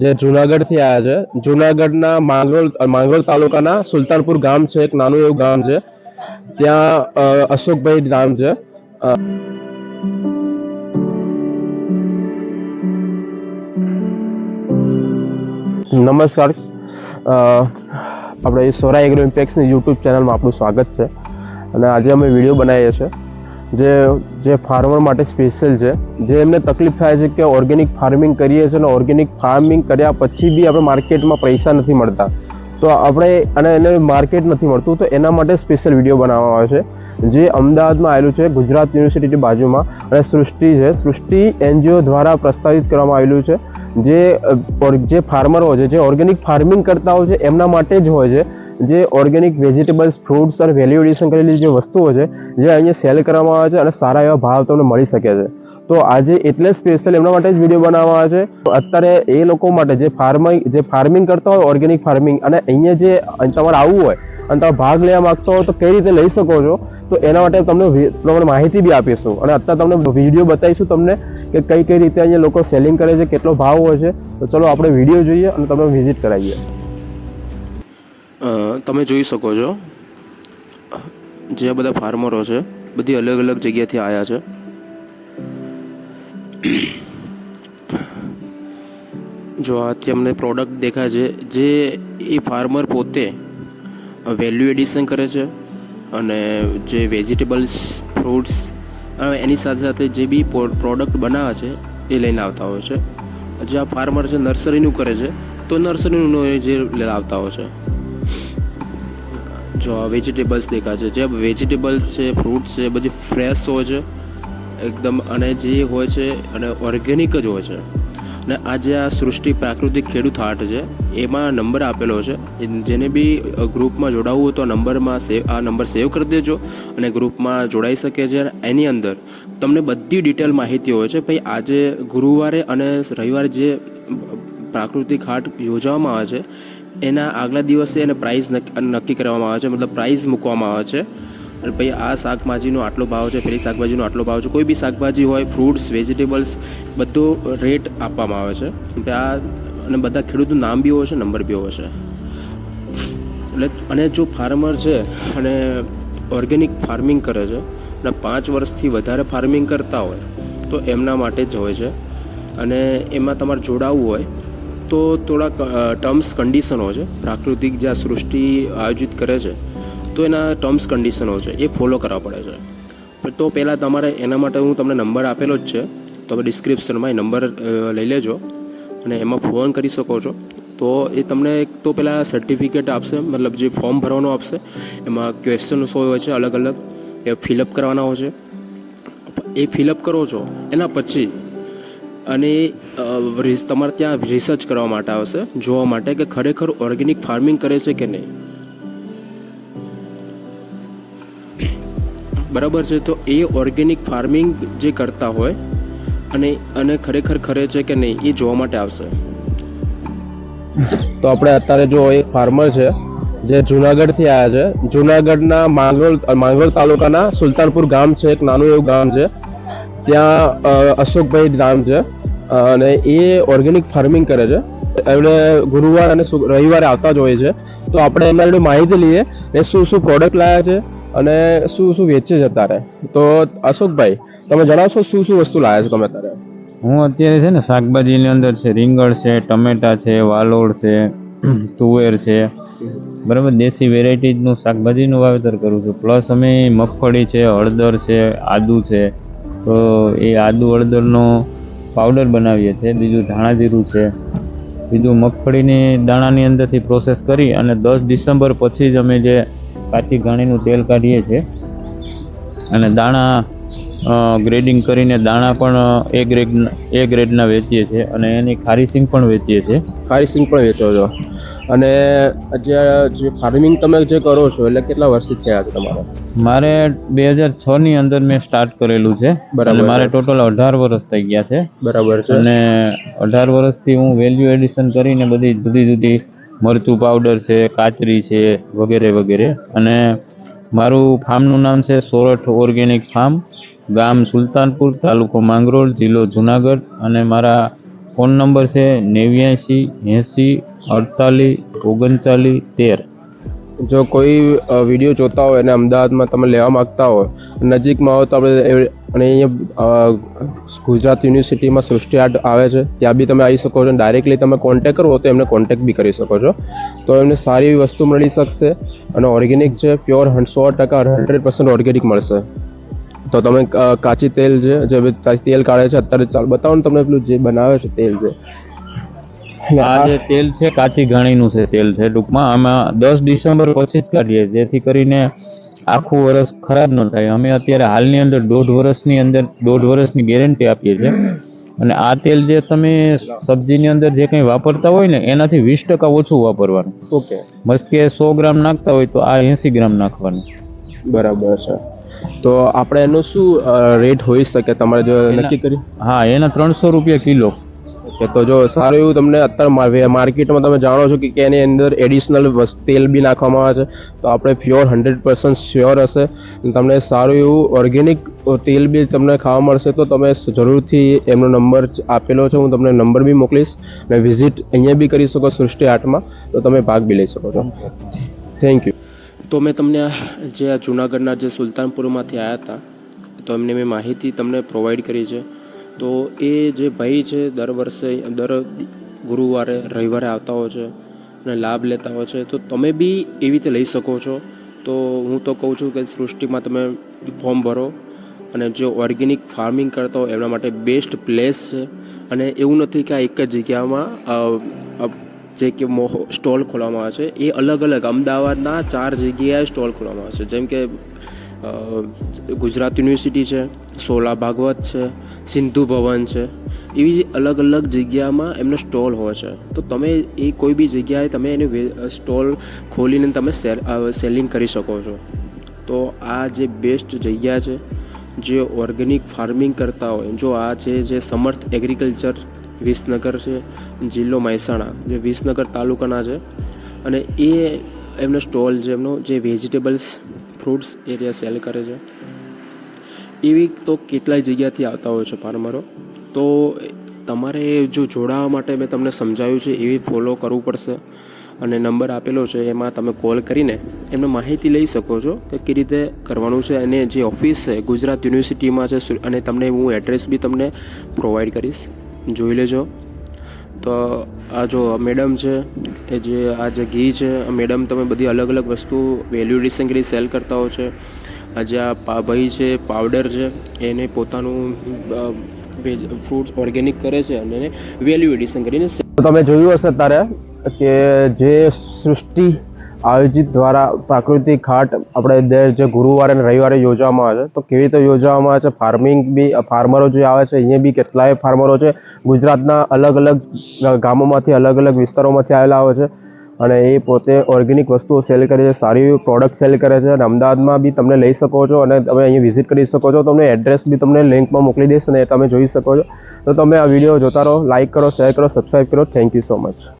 જે જુનાગઢથી આવ્યા છે. જુનાગઢના માંગરોળ માંગરોળ તાલુકાના સુલતાનપુર ગામ છે. એક નાનું એવું ગામ છે. ત્યાં અશોકભાઈ નામ છે. નમસ્કાર. આપણે સોરા એગ્રો ઇમ્પેક્સની યુટ્યુબ ચેનલમાં આપણું સ્વાગત છે. અને આજે અમે વીડિયો બનાવીએ છીએ. જે જે ફાર્મર માટે સ્પેશિયલ છે, જે એમને તકલીફ થાય છે કે ઓર્ગેનિક ફાર્મિંગ કરીએ છીએ અને ઓર્ગેનિક ફાર્મિંગ કર્યા પછી બી આપણે માર્કેટમાં પૈસા નથી મળતા. તો આપણે અને એને માર્કેટ નથી મળતું, તો એના માટે સ્પેશિયલ વીડિયો બનાવવામાં આવે છે, જે અમદાવાદમાં આવેલું છે, ગુજરાત યુનિવર્સિટીની બાજુમાં. અને સૃષ્ટિ છે, સૃષ્ટિ એનજીઓ દ્વારા પ્રસ્તાવિત કરવામાં આવેલું છે, જે જે ફાર્મરો છે, જે ઓર્ગેનિક ફાર્મિંગ કરતા હોય છે, એમના માટે જ હોય છે. જે ઓર્ગેનિક વેજીટેબલ્સ ફ્રૂટ્સ અને વેલ્યુ એડિશન કરેલી જે વસ્તુઓ છે, જે અહીંયા સેલ કરવામાં આવે છે અને સારા એવા ભાવ તમને મળી શકે છે. તો આજે એટલે સ્પેશિયલ એમના માટે જ વીડિયો બનાવવામાં આવે છે. અત્યારે એ લોકો માટે જે ફાર્મિંગ જે ફાર્મિંગ કરતા હોય ઓર્ગેનિક ફાર્મિંગ અને અહીંયા જે તમારે આવવું હોય અને તમે ભાગ લેવા માગતો હો તો કઈ રીતે લઈ શકો છો, તો એના માટે તમને તમને માહિતી બી આપીશું. અને અત્યારે તમને વીડિયો બતાવીશું તમને કે કઈ કઈ રીતે અહીંયા લોકો સેલિંગ કરે છે, કેટલો ભાવ હોય છે. તો ચલો આપણે વીડિયો જોઈએ અને તમને વિઝિટ કરાવીએ. તમે જોઈ શકો છો. જે બધા ફાર્મરો છે, બધી અલગ અલગ જગ્યાથી આવ્યા છે. જો આ અમને પ્રોડક્ટ દેખાય છે, જે એ ફાર્મર પોતે વેલ્યુ એડિશન કરે છે અને જે વેજીટેબલ્સ ફ્રૂટ્સ એની સાથે સાથે જે બી પ્રોડક્ટ બનાવે છે, એ લઈને આવતા હોય છે. જે આ ફાર્મર છે નર્સરીનું કરે છે, તો નર્સરીનું જે લાવતા હોય છે. જો આ વેજીટેબલ્સ દેખાય છે. જે વેજીટેબલ્સ છે ફ્રૂટ્સ છે, બધી ફ્રેશ હોય છે. એકદમ અને જે હોય છે અને ઓર્ગેનિક જ હોય છે. અને આ જે આ સૃષ્ટિ પ્રાકૃતિક ખેડૂત હાટ છે. એમાં નંબર આપેલો છે. જેને બી ગ્રુપમાં જોડાવવું હોય તો નંબરમાં સેવ આ નંબર સેવ કરી દેજો અને ગ્રુપમાં જોડાઈ શકે છે એની અંદર. તમને બધી ડિટેલ માહિતી હોય છે. ભાઈ, આજે ગુરુવારે અને રવિવારે જે પ્રાકૃતિક હાટ યોજવામાં આવે છે એના આગલા દિવસે એને પ્રાઇઝ નક્કી કરવામાં આવે છે. મતલબ પ્રાઇઝ મૂકવામાં આવે છે. અને ભાઈ આ શાકભાજીનો આટલો ભાવ છે, પેલી શાકભાજીનો આટલો ભાવ છે. કોઈ બી શાકભાજી હોય ફ્રૂટ્સ વેજીટેબલ્સ બધો રેટ આપવામાં આવે છે. આ, અને બધા ખેડૂતનું નામ બી હોય છે નંબર બી હોય છે. એટલે અને જો ફાર્મર છે, અને ઓર્ગેનિક ફાર્મિંગ કરે છે, અને પાંચ વર્ષથી વધારે ફાર્મિંગ કરતા હોય, તો એમના માટે જ હોય છે. અને એમાં તમારે જોડાવવું હોય તો થોડાક ટર્મ્સ કન્ડિશનો છે. પ્રાકૃતિક જ્યાં સૃષ્ટિ આયોજિત કરે છે, તો એના ટર્મ્સ કન્ડિશનો છે. એ ફોલો કરવા પડે છે. તો પહેલાં તમારે એના માટે હું તમને નંબર આપેલો જ છે. તમે ડિસ્ક્રિપ્શનમાં એ નંબર લઈ લેજો અને એમાં ફોન કરી શકો છો. તો એ તમને એક, તો પહેલાં સર્ટિફિકેટ આપશે, મતલબ જે ફોર્મ ભરવાનું આપશે, એમાં ક્વેશ્ચન્સ હોય છે અલગ અલગ એ ફિલઅપ કરવાના હોય છે. એ ફિલઅપ કરો છો, એના પછી અને તમારે ત્યાં રિસર્ચ કરવા માટે આવશે જોવા માટે કે ખરેખર ઓર્ગેનિક ફાર્મિંગ કરે છે કે નહીં. બરાબર છે? તો એ ઓર્ગેનિક ફાર્મિંગ જે કરતા હોય અને અને ખરેખર ખરે છે કે નહીં એ જોવા માટે આવશે. તો આપણે અત્યારે જો એક ફાર્મર છે જે જુનાગઢથી આવ્યા છે. જુનાગઢના માંગરોળ માંગરોળ તાલુકાના સુલતાનપુર ગામ છે એક નાનું એવું ગામ છે. ત્યાં અશોકભાઈ નામ છે અને એ ઓર્ગેનિક ફાર્મિંગ કરે છે. એમણે ગુરુવાર અને રવિવારે આવતા જ હોય છે. તો આપણે એમના જોડે માહિતી લઈએ એ શું શું પ્રોડક્ટ લાવ્યા છે અને શું શું વેચે છે અત્યારે. તો અશોકભાઈ, તમે જણાવશો શું શું વસ્તુ લાવ્યા છો તમે અત્યારે? હું અત્યારે છે ને શાકભાજીની અંદર છે, રીંગણ છે, ટમેટા છે, વાલોળ છે, તુવેર છે. બરાબર, દેશી વેરાયટીનું શાકભાજીનું વાવેતર કરું છું. પ્લસ અમે મગફળી છે, હળદર છે, આદુ છે. તો એ આદુ હળદરનો પાવડર બનાવીએ છીએ, બીજું ધાણા જીરું છે, બીજું મગફળીની દાણાની અંદરથી પ્રોસેસ કરી અને દસ ડિસેમ્બર પછી જ અમે જે કાચી ઘાણીનું તેલ કાઢીએ છીએ. અને દાણા ગ્રેડિંગ કરીને દાણા પણ એ ગ્રેડ એ ગ્રેડના વેચીએ છીએ અને એની ખારીસિંગ પણ વેચીએ છીએ. ખારીસિંગ પણ વેચો છો? અને અત્યારે જે ફાર્મિંગ તમે જે કરો છો એટલે કેટલા વર્ષથી થયા છે તમારે? મારે બે હજાર છની અંદર મેં સ્ટાર્ટ કરેલું છે. બરાબર. મારે ટોટલ અઢાર વર્ષ થઈ ગયા છે. બરાબર છે. અને અઢાર વર્ષથી હું વેલ્યુ એડિશન કરીને બધી જુદી જુદી મરચું પાવડર છે કાચરી છે વગેરે વગેરે. અને મારું ફાર્મનું નામ છે સોરઠ ઓર્ગેનિક ફાર્મ ગામ સુલતાનપુર તાલુકો માંગરોળ જિલ્લો જુનાગઢ. અને મારા ફોન નંબર છે નેવ્યાસી એંસી અડતાલીસ, ઓગણચાલીસ, તેર. જો કોઈ વીડિયો જોતા હોય અને અમદાવાદમાં તમે લેવા માગતા હોય, નજીકમાં હોય તો આપણે અને અહીંયા ગુજરાત યુનિવર્સિટીમાં સૃષ્ટિ આર્ટ આવે છે, ત્યાં બી તમે આવી શકો છો. ડાયરેક્ટલી તમે કોન્ટેક કરો તો એમને કોન્ટેક બી કરી શકો છો. તો એમને સારી એવી વસ્તુ મળી શકશે અને ઓર્ગેનિક છે પ્યોર સો ટકા હંડ્રેડ પર્સન્ટ ઓર્ગેનિક મળશે. તો તમે કાચી તેલ છે જે તેલ કાઢે છે, અત્યારે ચાલ, બતાવો ને તમને પેલું જે બનાવે છે તેલ છે આ જે તેલ છે કાચી ઘાણીનું છે તેલ છે ટૂંકમાં આમાં દસ ડિસેમ્બર પછી જ કાઢીએ જેથી કરીને આખું વર્ષ ખરાબ ન થાય. અમે અત્યારે હાલની અંદર દોઢ વર્ષની અંદર દોઢ વર્ષની ગેરંટી આપીએ છીએ. અને આ તેલ જે તમે સબ્જીની અંદર જે કંઈ વાપરતા હોય ને એનાથી વીસ ટકા ઓછું વાપરવાનું. ઓકે. મસ્ત કે સો ગ્રામ નાખતા હોય તો આ એંસી ગ્રામ નાખવાનું. બરાબર છે. તો આપણે એનો શું રેટ હોઈ શકે? તમારે જો નક્કી કરી? હા એના ત્રણસો રૂપિયા કિલો. ઓકે તો જો સારું એવું તમને અત્યારે માર્કેટમાં તમે જાણો છો કે એની અંદર એડિશનલ તેલ બી નાખવામાં આવે છે. તો આપણે પ્યોર હંડ્રેડ પર્સન્ટ શ્યોર હશે. તમને સારું એવું ઓર્ગેનિક તેલ બી તમને ખાવા મળશે તો તમે જરૂરથી એમનો નંબર આપેલો છે. હું તમને નંબર બી મોકલીશ અને વિઝિટ અહીંયા બી કરી શકો સૃષ્ટિ આર્ટમાં. તો તમે ભાગ બી લઈ શકો છો. થેન્ક યુ તો મેં તમને જે આ જૂનાગઢના જે સુલતાનપુરમાંથી આવ્યા હતા, તો એમને મેં માહિતી તમને પ્રોવાઈડ કરી છે. તો એ જે ભાઈ છે, દર વર્ષે, દર ગુરુવારે, રવિવારે આવતા હોય છે અને લાભ લેતા હોય છે. તો તમે બી એવી રીતે લઈ શકો છો. તો હું તો કહું છું કે સૃષ્ટિમાં તમે ફોર્મ ભરો અને જે ઓર્ગેનિક ફાર્મિંગ કરતા હોય એમના માટે બેસ્ટ પ્લેસ છે. અને એવું નથી કે આ એક જ જગ્યામાં જે કે સ્ટોલ ખોલવામાં આવે છે. એ અલગ અલગ. અમદાવાદના ચાર જગ્યાએ સ્ટોલ ખોલવામાં આવે છે. જેમ કે ગુજરાત યુનિવર્સિટી છે, સોલા ભાગવત છે સિંધુ ભવન છે. એવી જે અલગ અલગ જગ્યામાં એમનો સ્ટોલ હોય છે. તો તમે એ કોઈ બી જગ્યાએ તમે એને સ્ટોલ ખોલીને તમે સેલ સેલિંગ કરી શકો છો. તો આ જે બેસ્ટ જગ્યા છે, જે ઓર્ગેનિક ફાર્મિંગ કરતા હોય, જો આ છે જે સમર્થ એગ્રીકલ્ચર વિસનગર છે, જિલ્લો મહેસાણા, જે વિસનગર તાલુકાના છે, અને એ એમનો સ્ટોલ છે, એમનો જે વેજીટેબલ્સ, ફ્રૂટ્સ એરિયા સેલ કરે છે. એવી તો કેટલાય જગ્યાથી આવતા હોય છે ફાર્મરો તો તમારે જો જોડાવા માટે મેં તમને સમજાવ્યું છે, એવી ફોલો કરવું પડશે. અને નંબર આપેલો છે, એમાં તમે કોલ કરીને એમને માહિતી લઈ શકો છો કે કઈ રીતે કરવાનું છે અને જે ઓફિસ છે, ગુજરાત યુનિવર્સિટીમાં છે અને તમને હું એડ્રેસ બી તમને પ્રોવાઈડ કરીશ. જોઈ લેજો. તો આ જો મેડમ છે, એ જે આ જે ઘી છે મેડમ તમે બધી અલગ અલગ વસ્તુ વેલ્યુ એડિશન સેલ કરતા હો છે. આ જે આ પા, ભાઈ છે પાવડર છે, એને પોતાનું ફ્રૂટ્સ ઓર્ગેનિક કરે છે અને એને વેલ્યુ એડિશન કરીને તમે જોયું હશે અત્યારે કે જે સૃષ્ટિ આયોજિત દ્વારા પ્રાકૃતિક ઘાટ આપણે દર જે ગુરુવારે અને રવિવારે યોજવામાં આવે છે, તો કેવી રીતે યોજવામાં આવે છે? ફાર્મિંગ બી ફાર્મરો જે આવે છે, અહીંયા બી કેટલાય ફાર્મરો છે. ગુજરાતના અલગ અલગ ગામોમાંથી અલગ અલગ વિસ્તારોમાંથી આવેલા આવે છે. અને એ પોતે ઓર્ગેનિક વસ્તુઓ સેલ કરે છે, સારી એવી પ્રોડક્ટ સેલ કરે છે અને અમદાવાદમાં બી તમે લઈ શકો છો અને તમે અહીંયા વિઝિટ કરી શકો છો. તમને એડ્રેસ બી તમને લિંકમાં મોકલી દઈશ અને તમે જોઈ શકો છો. તો તમે આ વીડિયો જોતા રહો લાઇક કરો શેર કરો સબસ્ક્રાઈબ કરો. Thank you so much